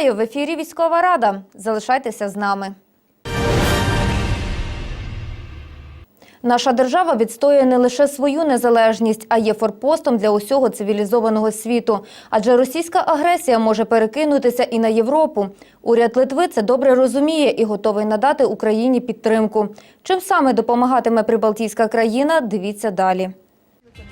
Вітаю в ефірі Військова Рада. Залишайтеся з нами. Наша держава відстоює не лише свою незалежність, а є форпостом для усього цивілізованого світу. Адже російська агресія може перекинутися і на Європу. Уряд Литви це добре розуміє і готовий надати Україні підтримку. Чим саме допомагатиме Прибалтійська країна, дивіться далі.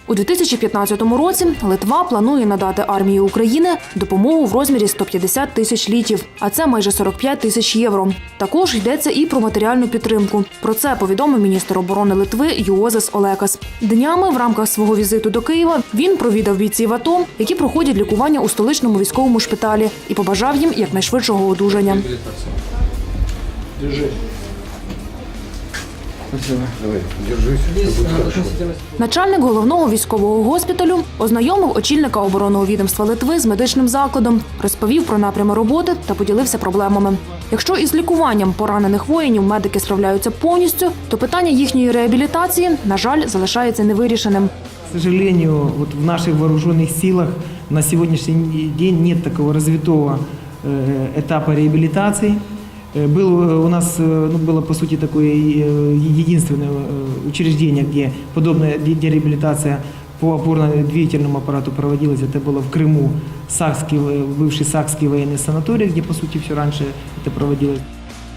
У 2015 році Литва планує надати армії України допомогу в розмірі 150 тисяч літів, а це майже 45 тисяч євро. Також йдеться і про матеріальну підтримку. Про це повідомив міністр оборони Литви Юозес Олекас. Днями в рамках свого візиту до Києва він провідав бійців АТО, які проходять лікування у столичному військовому шпиталі, і побажав їм якнайшвидшого одужання. Держи. Спасибо. Давай, держись. Начальник головного військового госпіталю ознайомив очільника оборонного відомства Литви з медичним закладом, розповів про напрями роботи та поділився проблемами. Якщо із лікуванням поранених воїнів медики справляються повністю, то питання їхньої реабілітації, на жаль, залишається невирішеним. К сожалению, вот в наших вооруженных силах на сегодняшний день нет такого развитого э, этапа реабилитации. Э, Был э, у нас э, ну, было по сути такое э, единственное э, учреждение, где подобная де- дереабилитация по опорно-двигательному аппарату проводилась. Это было в Крыму, Сакский, э, бывший Сакский военный санаторий, где по сути все раньше это проводилось.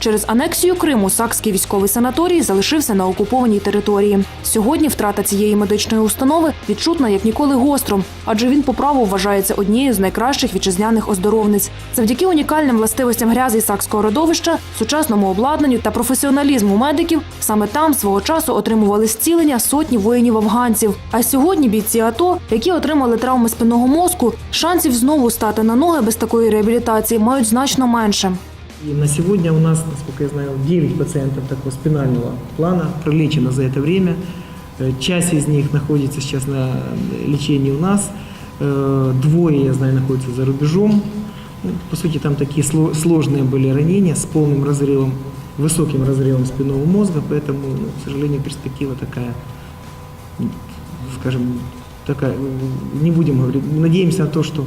Через анексію Криму Сакський військовий санаторій залишився на окупованій території. Сьогодні втрата цієї медичної установи відчутна як ніколи гостро, адже він по праву вважається однією з найкращих вітчизняних оздоровниць. Завдяки унікальним властивостям грязи сакського родовища, сучасному обладнанню та професіоналізму медиків саме там свого часу отримували зцілення сотні воїнів афганців. А сьогодні бійці АТО, які отримали травми спинного мозку, шансів знову стати на ноги без такої реабілітації мають значно менше. И на сегодня у нас, насколько я знаю, 9 пациентов такого спинального плана пролечено за это время. Э, Часть из них находится сейчас на лечении у нас. Э, Двое, я знаю, находятся за рубежом. Ну, По сути, там такие сло- сложные были ранения с полным разрывом, высоким разрывом спинного мозга, поэтому, ну, к сожалению, перспектива такая, скажем, такая, э, не будем говорить, надеемся на то, что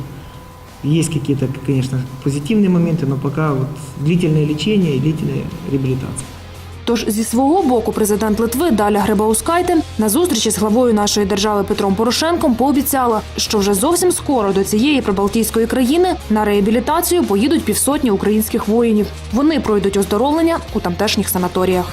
есть какие-то, конечно, позитивные моменты, но пока вот длительное лечение и длительная реабилитация. Тож зі свого боку президент Литви Даля Грибаускайте на зустрічі з главою нашої держави Петром Порошенком пообіцяла, що вже зовсім скоро до цієї прибалтійської країни на реабілітацію поїдуть півсотні українських воїнів. Вони пройдуть оздоровлення у тамтешніх санаторіях.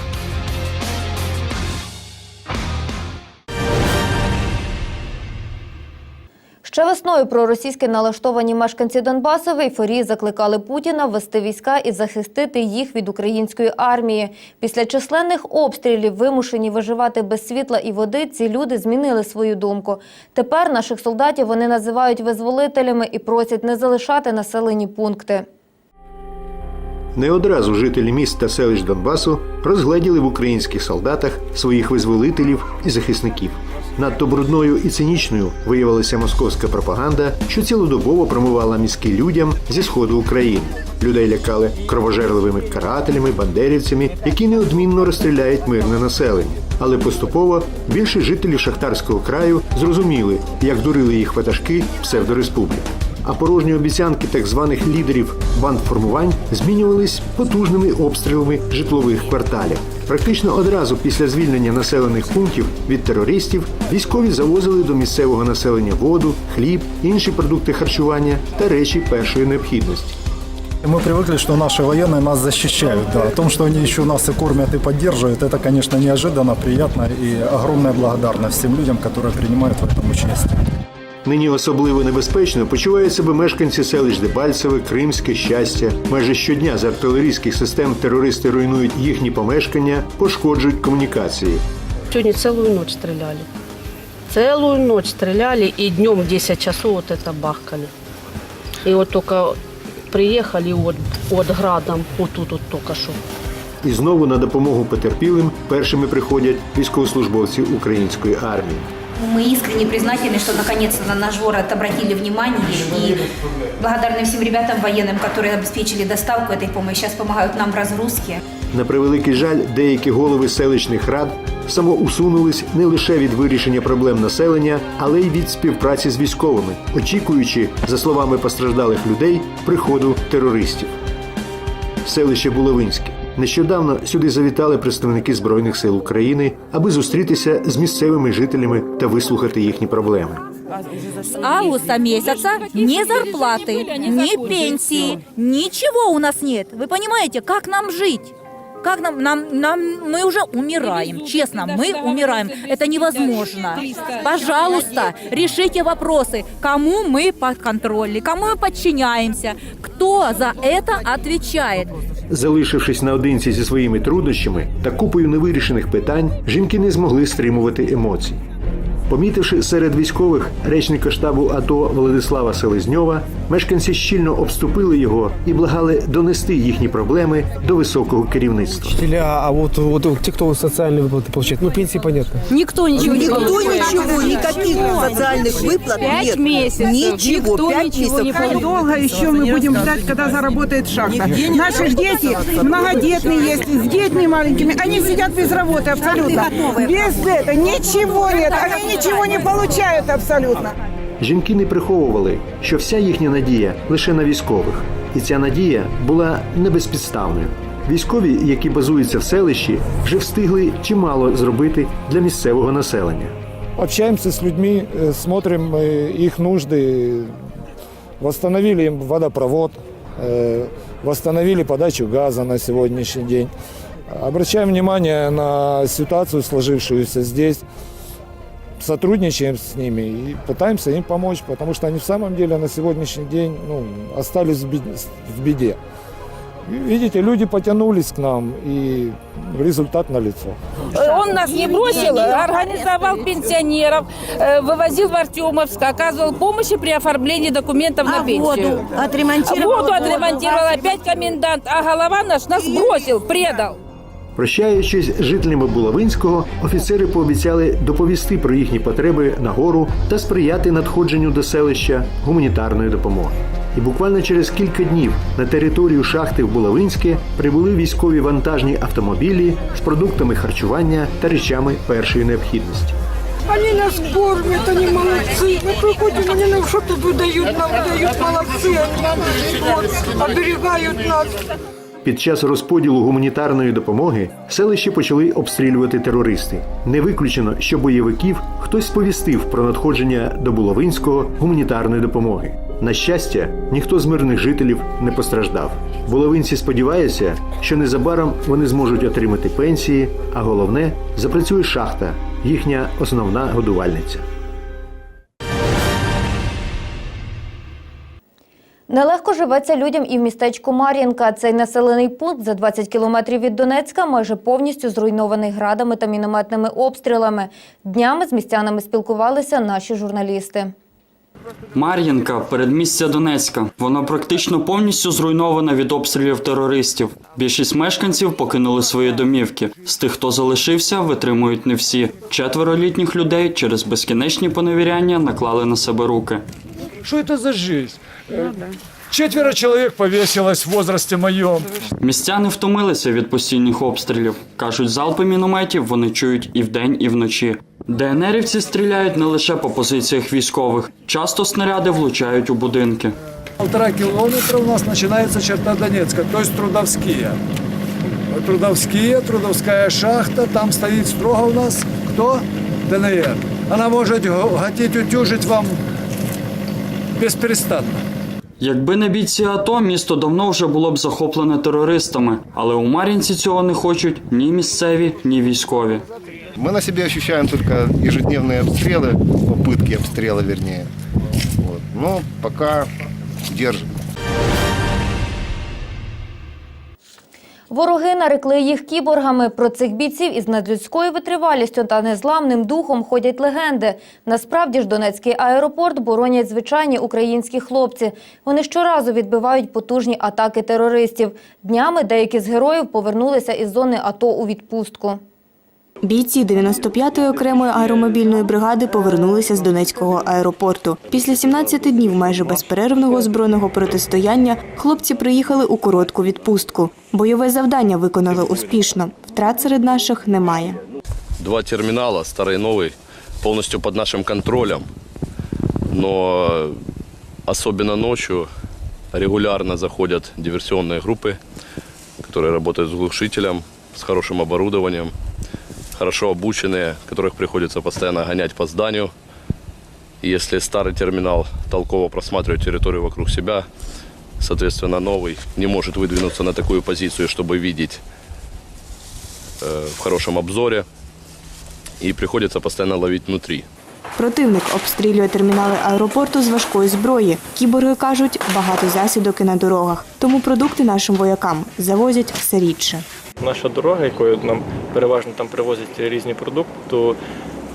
Ще весною проросійські налаштовані мешканці Донбасу в ейфорії закликали Путіна ввести війська і захистити їх від української армії. Після численних обстрілів, вимушені виживати без світла і води, ці люди змінили свою думку. Тепер наших солдатів вони називають визволителями і просять не залишати населені пункти. Не одразу жителі міст та селищ Донбасу розгледіли в українських солдатах своїх визволителів і захисників. Надто брудною і цинічною виявилася московська пропаганда, що цілодобово промивала мізки людям зі сходу України. Людей лякали кровожерливими карателями, бандерівцями, які неодмінно розстріляють мирне населення. Але поступово більше жителів шахтарського краю зрозуміли, як дурили їх ватажки псевдореспублік. А порожні обіцянки так званих лідерів бандформувань змінювались потужними обстрілами житлових кварталів. Практично одразу після звільнення населених пунктів від терористів військові завозили до місцевого населення воду, хліб, інші продукти харчування та речі першої необхідності. Мы привыкли, что наши военные нас защищают. Да. О том, что они еще нас и кормят, и поддерживают, это, конечно, неожиданно, приятно и огромная благодарность всем людям, которые принимают в этом участие. Нині особливо небезпечно почувають себе мешканці селищ Дебальцеве, Кримське, Щастя. Майже щодня з артилерійських систем терористи руйнують їхні помешкання, пошкоджують комунікації. Сегодня целую ночь стреляли. Целую ночь стреляли и днем в 10 часов вот это бахкали. И вот только приехали вот, вот градом, вот тут вот только что. І знову на допомогу потерпілим першими приходять військовослужбовці української армії Мы искренне признательны, что наконец-то на наш город обратили внимание и благодарны всем ребятам военным, которые обеспечили доставку этой помощи, сейчас помогают нам в разгрузке. На превеликий жаль, деякі голови селищних рад самоусунулись не лише від вирішення проблем населення, але й від співпраці з військовими, очікуючи, за словами постраждалих людей, приходу терористів. Селище Булавинське. Нещодавно сюди завітали представники Збройних сил України, аби зустрітися з місцевими жителями та вислухати їхні проблеми. С августа месяца ни зарплаты, ни пенсии, ничего у нас нет. Вы понимаете, как нам жить? Как нам, нам, нам, мы уже умираем, честно, мы умираем. Это невозможно. Пожалуйста, решите вопросы, кому мы подконтрольны, кому мы подчиняемся, кто за это отвечает. Залишившись наодинці зі своїми труднощами та купою невирішених питань, жінки не змогли стримувати емоцій. Помітивши серед військових речника штабу АТО Владислава Селезньова, мешканці щільно обступили його і благали донести їхні проблеми до високого керівництва. Учителя, а вот, вот, вот те, кто социальные выплаты получает, ну пенсии понятно. Никто ничего не Никто ничего, никаких социальных выплат нет. Ничего, пять месяцев. Долго еще мы будем ждать, когда заработает шахта. Наши дети многодетные есть, с детьми маленькими, они сидят без работы абсолютно. Без этого ничего нет, они ничего не получают абсолютно. Жінки не приховували, що вся їхня надія лише на військових, і ця надія була не безпідставною. Військові, які базуються в селищі, вже встигли чимало зробити для місцевого населення. Общаемся с людьми, э, смотрим э, их нужды, восстановили им водопровод, э, восстановили подачу газа на сегодняшний день. Обращаем внимание на ситуацию, сложившуюся здесь. Сотрудничаем с ними и пытаемся им помочь, потому что они в самом деле на сегодняшний день ну, остались в бед- в беде. Видите, люди потянулись к нам, и результат налицо. Он нас не бросил, организовал пенсионеров, э, вывозил в Артемовск, оказывал помощь при оформлении документов на пенсию. отремонтировал. Воду отремонтировал опять комендант, а голова наш нас бросил, предал. Прощаючись з жителями Булавинського, офіцери пообіцяли доповісти про їхні потреби на гору та сприяти надходженню до селища гуманітарної допомоги. І буквально через кілька днів на територію шахти в Булавинське прибули військові вантажні автомобілі з продуктами харчування та речами першої необхідності. Они нас кормят, они молодцы. Мы приходим, они нам что-то выдают, нам дают молодцы. Они вот, оберегают нас. Під час розподілу гуманітарної допомоги селище почали обстрілювати терористи. Не виключено, що бойовиків хтось сповістив про надходження до Буловинського гуманітарної допомоги. На щастя, ніхто з мирних жителів не постраждав. Буловинці сподіваються, що незабаром вони зможуть отримати пенсії, а головне запрацює шахта, їхня основна годувальниця. Нелегко живеться людям і в містечку Мар'їнка. Цей населений пункт за 20 кілометрів від Донецька майже повністю зруйнований градами та мінометними обстрілами. Днями з містянами спілкувалися наші журналісти. Мар'їнка, передмістя Донецька. Воно практично повністю зруйноване від обстрілів терористів. Більшість мешканців покинули свої домівки. З тих, хто залишився, витримують не всі. Четверо літніх людей через безкінечні поневіряння наклали на себе руки. Что это за жизнь? Э, Четверо человек повесилось в возрасте моем. Містяни втомилися від постійних обстрілів. Кажуть, залпи мінометів вони чують і вдень, і вночі. ДНРівці стріляють не лише по позиціях військових. Часто снаряди влучають у будинки. Полтора километра у нас начинается черта Донецка, то есть Трудовские. Трудовские, Трудовская шахта, там стоит строго у нас кто? ДНР. Она может го- гатить, утюжить вам бесперестанно. Якби не бійці АТО, місто давно вже було б захоплене терористами, але у Мар'їнці цього не хочуть ні місцеві, ні військові. Мы на себе ощущаем только ежедневные обстрелы, попытки обстрела вернее. Вот. Но пока Вороги нарекли їх кіборгами. Про цих бійців із надлюдською витривалістю та незламним духом ходять легенди. Насправді ж Донецький аеропорт боронять звичайні українські хлопці. Вони щоразу відбивають потужні атаки терористів. Днями деякі з героїв повернулися із зони АТО у відпустку. Бійці 95-ї окремої аеромобільної бригади повернулися з Донецького аеропорту. Після 17 днів майже безперервного збройного протистояння хлопці приїхали у коротку відпустку. Бойове завдання виконали успішно. Втрат серед наших немає. два терминала, старый и новый, полностью под нашим контролем. Но особенно ночью регулярно заходят диверсионные группы, которые работают с глушителем, с хорошим оборудованием, хорошо обученные, которых приходится постоянно гонять по зданию. И Если старый терминал толково просматривает территорию вокруг себя, соответственно, новый не может выдвинуться на такую позицию, чтобы видеть э, в хорошем обзоре. И приходится постоянно ловить внутри. Противник обстрілює термінали аеропорту з важкої зброї. Кіборги кажуть, багато засідок і на дорогах. Тому продукти нашим воякам завозять все рідше. Наша дорога, якою нам переважно там привозять різні продукти, то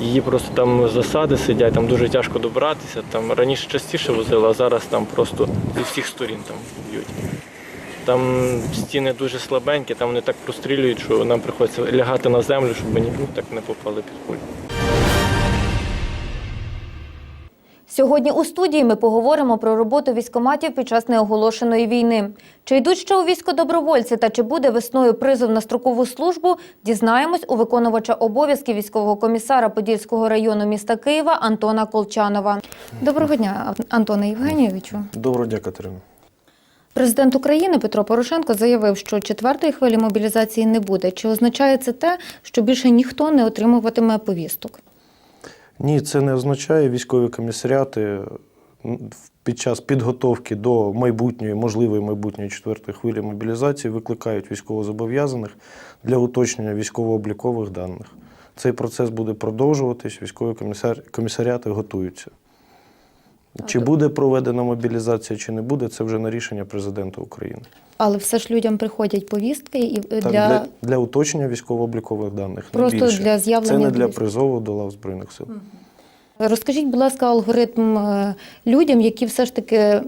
її просто там засади сидять, там дуже тяжко добратися. Там раніше частіше возили, а зараз там просто зі всіх сторін там б'ють. Там стіни дуже слабенькі, там вони так прострілюють, що нам приходиться лягати на землю, щоб мені ну, так не попали під кулю. Сьогодні у студії ми поговоримо про роботу військоматів під час неоголошеної війни. Чи йдуть ще у військо добровольці та чи буде весною призов на строкову службу, дізнаємось у виконувача обов'язків військового комісара Подільського району міста Києва Антона Колчанова. Доброго дня, Антоне Євгенійовичу. Доброго дня, Катерина. Президент України Петро Порошенко заявив, що четвертої хвилі мобілізації не буде. Чи означає це те, що більше ніхто не отримуватиме повісток? Ні, це не означає військові комісаріати під час підготовки до майбутньої, можливої майбутньої четвертої хвилі мобілізації викликають військовозобов'язаних для уточнення військово-облікових даних. Цей процес буде продовжуватись, військові комісар... комісаріати готуються. Чи буде проведена мобілізація, чи не буде, це вже на рішення президента України. Але все ж людям приходять повістки і е, Так, для, для, для уточнення військово-облікових даних. не більше. для з'явлення Це не для призову до лав Збройних сил. Розкажіть, будь ласка, алгоритм е, людям, які все ж таки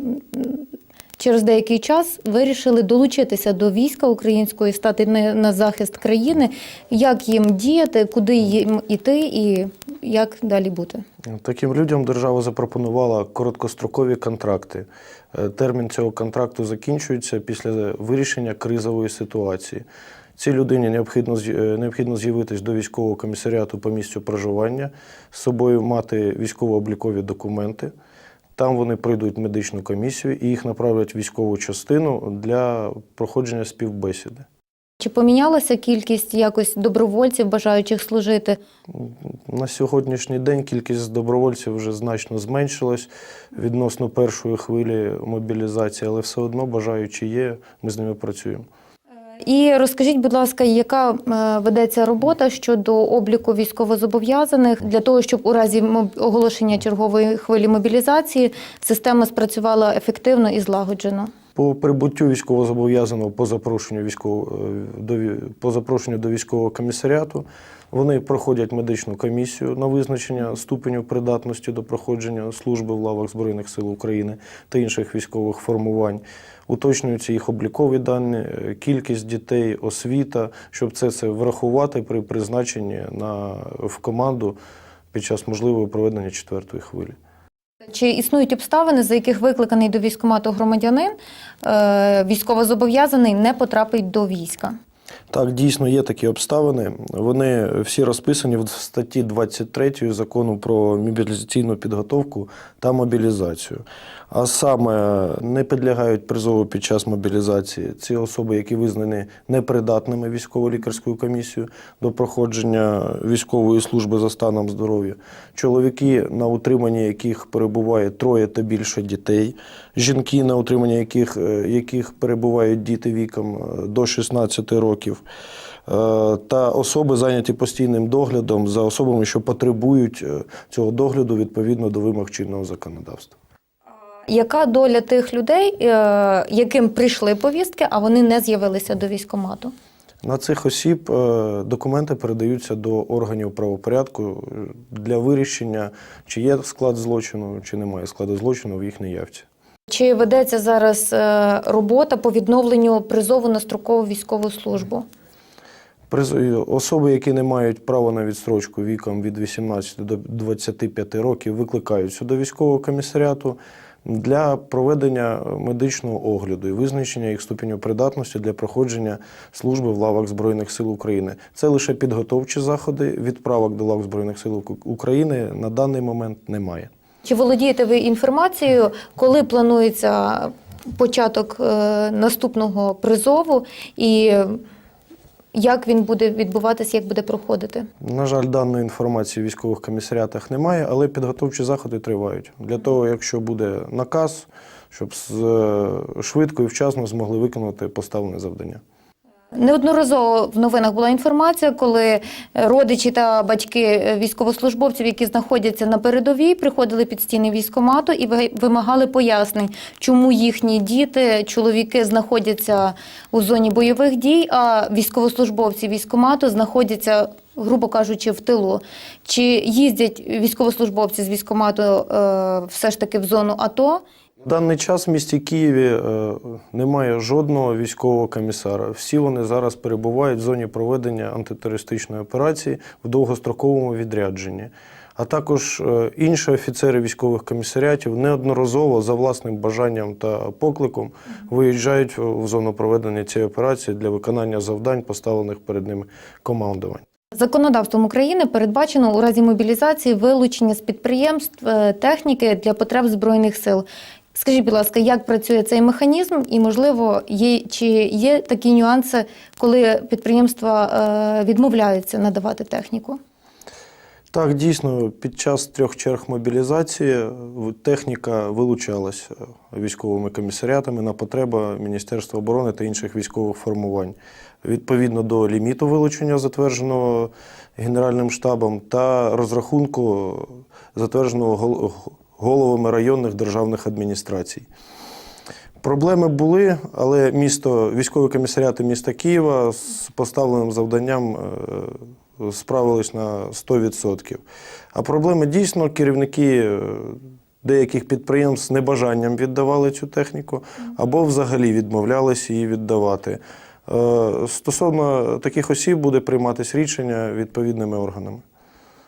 через деякий час вирішили долучитися до війська української, стати на, захист країни. Як їм діяти, куди їм іти і як далі бути? Таким людям держава запропонувала короткострокові контракти. Е, Термін цього контракту закінчується після вирішення кризової ситуації. Цій людині необхідно е, необхідно з'явитись до військового комісаріату по місцю проживання, з собою мати військово-облікові документи. Там вони пройдуть медичну комісію і їх направлять в військову частину для проходження співбесіди. Чи помінялася кількість якось добровольців, бажаючих служити? На сьогоднішній день кількість добровольців вже значно зменшилась відносно першої хвилі мобілізації, але все одно бажаючі є, ми з ними працюємо. І розкажіть, будь ласка, яка е, ведеться робота щодо обліку військовозобов'язаних для того, щоб у разі оголошення чергової хвилі мобілізації система спрацювала ефективно і злагоджено? По прибуттю військовозобов'язаного по запрошенню військового е, до, по запрошенню до військового комісаріату вони проходять медичну комісію на визначення ступеню придатності до проходження служби в лавах Збройних сил України та інших військових формувань. Уточнюються їх облікові дані, е, кількість дітей, освіта, щоб це все врахувати при призначенні на, в команду під час можливого проведення четвертої хвилі. Чи існують обставини, за яких викликаний до військкомату громадянин е, військовозобов'язаний не потрапить до війська? Так, дійсно є такі обставини. Вони всі розписані в статті 23 закону про мобілізаційну підготовку та мобілізацію. А саме не підлягають призову під час мобілізації. Ці особи, які визнані непридатними військово-лікарською комісією до проходження військової служби за станом здоров'я, чоловіки, на утриманні яких перебуває троє та більше дітей, жінки, на утриманні яких, е, яких перебувають діти віком е, до 16 років, е, та особи, зайняті постійним доглядом за особами, що потребують цього догляду відповідно до вимог чинного законодавства. Яка доля тих людей, е, яким прийшли повістки, а вони не з'явилися до військкомату? На цих осіб е, документи передаються до органів правопорядку для вирішення, чи є склад злочину, чи немає складу злочину в їх неявці. Чи ведеться зараз е, робота по відновленню призову на строкову військову службу? Особи, які не мають права на відстрочку віком від 18 до 25 років, викликаються до військового комісаріату. Для проведення медичного огляду і визначення їх ступеню придатності для проходження служби в лавах Збройних сил України. Це лише підготовчі заходи. Відправок до лав Збройних сил України на даний момент немає. Чи володієте ви інформацією, коли планується початок е, наступного призову і як він буде відбуватися, як буде проходити? На жаль, даної інформації в військових комісаріатах немає, але підготовчі заходи тривають. Для того, якщо буде наказ, щоб е, швидко і вчасно змогли виконати поставлене завдання. Неодноразово в новинах була інформація, коли родичі та батьки військовослужбовців, які знаходяться на передовій, приходили під стіни військомату і вимагали пояснень, чому їхні діти, чоловіки знаходяться у зоні бойових дій, а військовослужбовці військомату знаходяться, грубо кажучи, в тилу. Чи їздять військовослужбовці з військомату е, все ж таки в зону АТО? Даний час в місті Києві е, немає жодного військового комісара. Всі вони зараз перебувають в зоні проведення антитерористичної операції в довгостроковому відрядженні. А також е, інші офіцери військових комісаріатів неодноразово за власним бажанням та покликом виїжджають в зону проведення цієї операції для виконання завдань, поставлених перед ними командувань. Законодавством України передбачено у разі мобілізації вилучення з підприємств е, техніки для потреб збройних сил. Скажіть, будь ласка, як працює цей механізм, і можливо, є чи є такі нюанси, коли підприємства е, відмовляються надавати техніку? Так, дійсно, під час трьох черг мобілізації е, техніка вилучалась е, військовими комісаріатами на потреба Міністерства оборони та інших військових формувань. Відповідно до ліміту вилучення, затвердженого Генеральним штабом, та розрахунку, затвердженого головами районних державних адміністрацій. Проблеми були, але місто, військові комісаріати міста Києва з поставленим завданням е, справились на 100%. А проблеми дійсно керівники е, деяких підприємств з небажанням віддавали цю техніку або взагалі відмовлялися її віддавати. Е, Стосовно таких осіб буде прийматися рішення відповідними органами.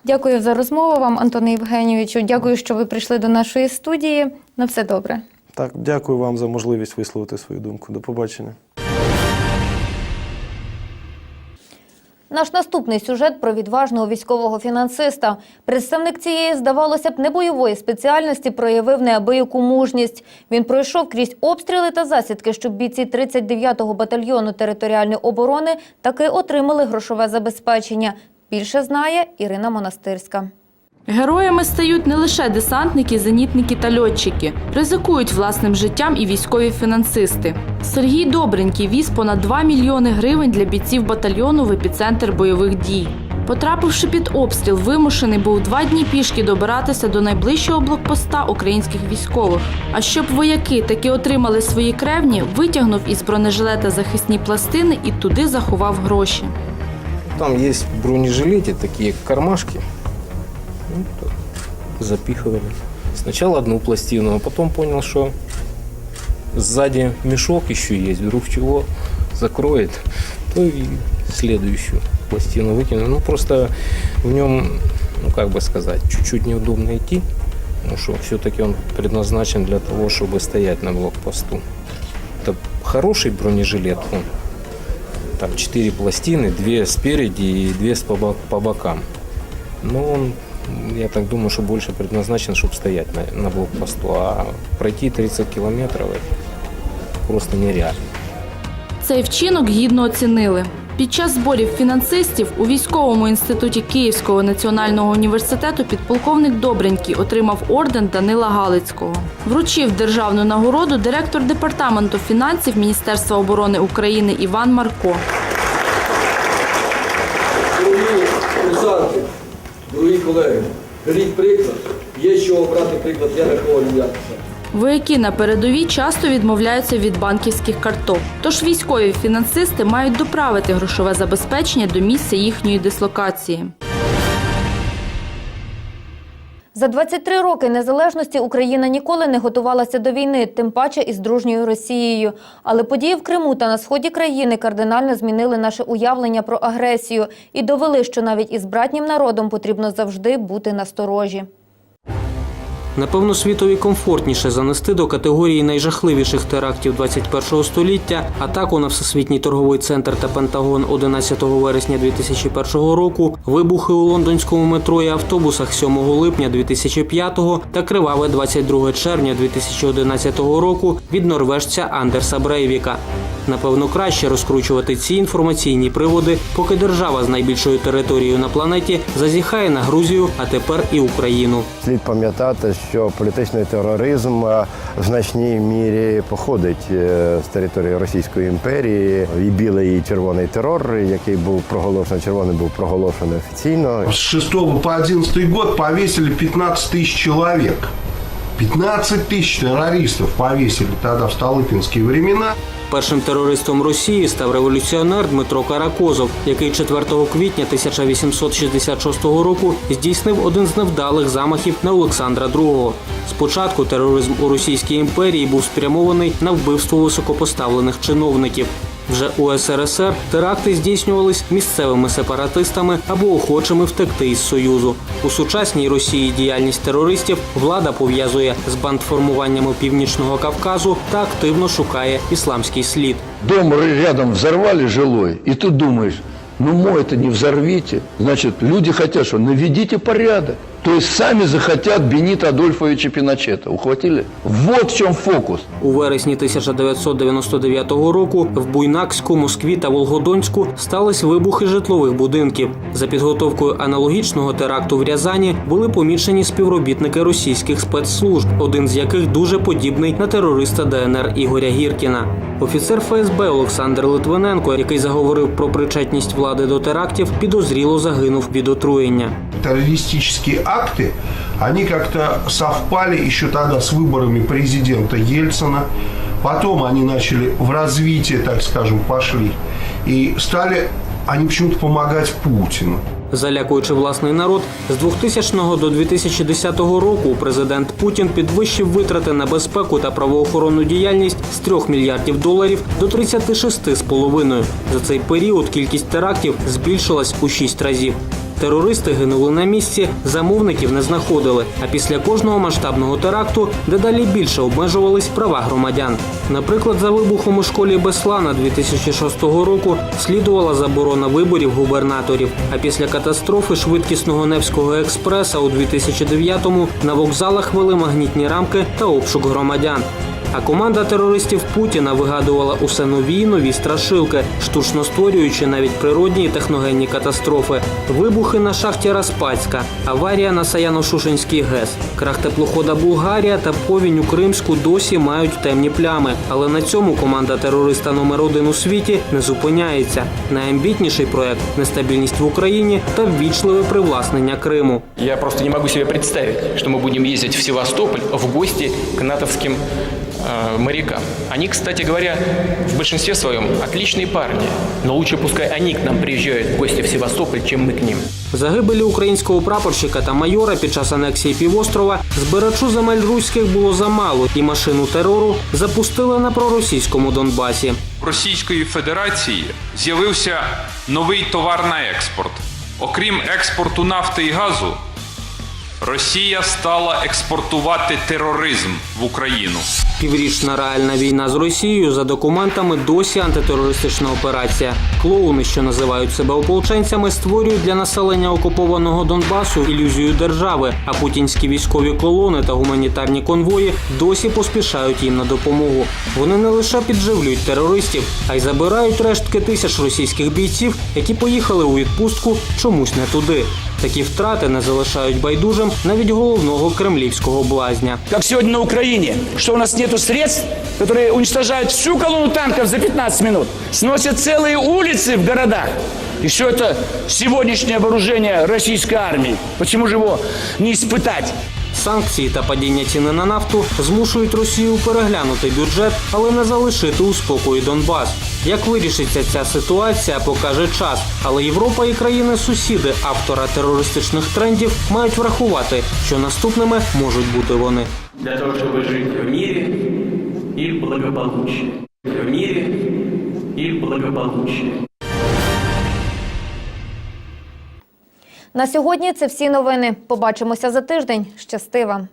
Дякую за розмову вам, Антоне Євгенійовичу. Дякую, що ви прийшли до нашої студії. На все добре. Так, дякую вам за можливість висловити свою думку. До побачення. Наш наступний сюжет про відважного військового фінансиста. Представник цієї, здавалося б, небойової спеціальності проявив неабияку мужність. Він пройшов крізь обстріли та засідки, щоб бійці 39-го батальйону територіальної оборони таки отримали грошове забезпечення. Більше знає Ірина Монастирська. Героями стають не лише десантники, зенітники та льотчики. Ризикують власним життям і військові фінансисти. Сергій Добренький віз понад 2 мільйони гривень для бійців батальйону в епіцентр бойових дій. Потрапивши під обстріл, вимушений був два дні пішки добиратися до найближчого блокпоста українських військових. А щоб вояки таки отримали свої кревні, витягнув із бронежилета захисні пластини і туди заховав гроші. Там есть в бронежилете такие кармашки. Ну, так, запихивали. Сначала одну пластину, а потом понял, что сзади мешок еще есть. Вдруг чего закроет, то и следующую пластину выкинул. Ну, просто в нем, ну, как бы сказать, чуть-чуть неудобно идти. Потому что все-таки он предназначен для того, чтобы стоять на блокпосту. Это хороший бронежилет. Он там четыре пластины, две спереди и две с по, бок- по бокам. Но он, я так думаю, что больше предназначен, чтобы стоять на, на блокпосту. А пройти 30 километров это просто нереально. Цей вчинок гідно оцінили. Під час зборів фінансистів у військовому інституті Київського національного університету підполковник Добренький отримав орден Данила Галицького. Вручив державну нагороду директор департаменту фінансів Міністерства оборони України Іван Марко. Дорогі курсанти, дорогі колеги, беріть приклад. Є з чого брати приклад, я такого не якося. Вояки на передовій часто відмовляються від банківських карток. Тож військові фінансисти мають доправити грошове забезпечення до місця їхньої дислокації. За 23 роки незалежності Україна ніколи не готувалася до війни, тим паче із дружньою Росією. Але події в Криму та на сході країни кардинально змінили наше уявлення про агресію і довели, що навіть із братнім народом потрібно завжди бути насторожі. Напевно, світові комфортніше занести до категорії найжахливіших терактів 21 століття атаку на Всесвітній торговий центр та Пентагон 11 вересня 2001 року, вибухи у лондонському метро і автобусах 7 липня 2005 та криваве 22 червня 2011 року від норвежця Андерса Брейвіка. Напевно, краще розкручувати ці інформаційні приводи, поки держава з найбільшою територією на планеті зазіхає на Грузію, а тепер і Україну. Слід пам'ятати, що політичний тероризм е, в значній мірі походить е, з території Російської імперії. І білий, і червоний терор, який був проголошений, червоний був проголошений офіційно. С 6 по 11 год повесили 15 тысяч человек. 15 тысяч террористов повесили тогда в Столыпинские времена. Першим терористом Росії став революціонер Дмитро Каракозов, який 4 квітня 1866 року здійснив один з невдалих замахів на Олександра II. Спочатку тероризм у Російській імперії був спрямований на вбивство високопоставлених чиновників. Вже у СРСР теракти здійснювались місцевими сепаратистами або охочими втекти із Союзу. У сучасній Росії діяльність терористів влада пов'язує з бандформуваннями Північного Кавказу та активно шукає ісламський слід. Дом рядом взорвали жилой, и ты думаешь, ну мой-то не взорвите. Значит, люди хотят, что наведите порядок. То есть сами захотят Бенита Адольфовича Пиночета. Ухватили? Вот в чем фокус. У вересні 1999 року в Буйнакську, Москві та Волгодонську стались вибухи житлових будинків. За підготовкою аналогічного теракту в Рязані були помічені співробітники російських спецслужб, один з яких дуже подібний на терориста ДНР Ігоря Гіркіна. Офіцер ФСБ Олександр Литвиненко, який заговорив про причетність влади до терактів, підозріло загинув від отруєння. Террористические акты, они как-то совпали еще тогда с выборами президента Ельцина. Потом они начали в развитие, так скажем, пошли. И стали они почему-то помогать Путину. Залякуючи власний народ, з 2000 до 2010 року президент Путін підвищив витрати на безпеку та правоохоронну діяльність з 3 мільярдів доларів до 36,5. За цей період кількість терактів збільшилась у 6 разів. Терористи гинули на місці, замовників не знаходили. А після кожного масштабного теракту дедалі більше обмежувались права громадян. Наприклад, за вибухом у школі Беслана 2006 року слідувала заборона виборів губернаторів. А після катастрофи швидкісного Невського експреса у 2009-му на вокзалах вели магнітні рамки та обшук громадян. А команда терористів Путіна вигадувала усе нові й нові страшилки, штучно створюючи навіть природні і техногенні катастрофи. Вибухи на шахті Распацька, аварія на Саяно-Шушенський ГЕС, крах теплохода Булгарія та повінь у Кримську досі мають темні плями. Але на цьому команда терориста номер один у світі не зупиняється. Найамбітніший проект нестабільність в Україні та ввічливе привласнення Криму. Я просто не могу себе представить, что мы будем ездить в Севастополь в гости к натовским э, морякам. Они, кстати говоря, в большинстве своем отличные парни, но лучше пускай они к нам приезжают в гости в Севастополь, чем мы к ним. Загибелі українського прапорщика та майора під час анексії півострова збирачу земель руських було замало, і машину терору запустили на проросійському Донбасі. Російської Федерації з'явився новий товар на експорт. Окрім експорту нафти і газу, Росія стала експортувати тероризм в Україну. Піврічна реальна війна з Росією за документами досі антитерористична операція. Клоуни, що називають себе ополченцями, створюють для населення окупованого Донбасу ілюзію держави. А путінські військові колони та гуманітарні конвої досі поспішають їм на допомогу. Вони не лише підживлюють терористів, а й забирають рештки тисяч російських бійців, які поїхали у відпустку чомусь не туди. Такі втрати не залишають байдужим навіть головного кремлівського блазня. Как сегодня на Украине, что у нас нету средств, которые уничтожают всю колонну танков за 15 минут, сносят целые улицы в городах. И все это сегодняшнее вооружение российской армии. Почему же его не испытать? Санкції та падіння ціни на нафту змушують Росію переглянути бюджет, але не залишити у спокої Донбас. Як вирішиться ця ситуація, покаже час. Але Європа і країни-сусіди автора терористичних трендів мають врахувати, що наступними можуть бути вони. Для того, чтобы жить в мире и благополучии. В мире и благополучии. На сьогодні це всі новини. Побачимося за тиждень. Щасти вам!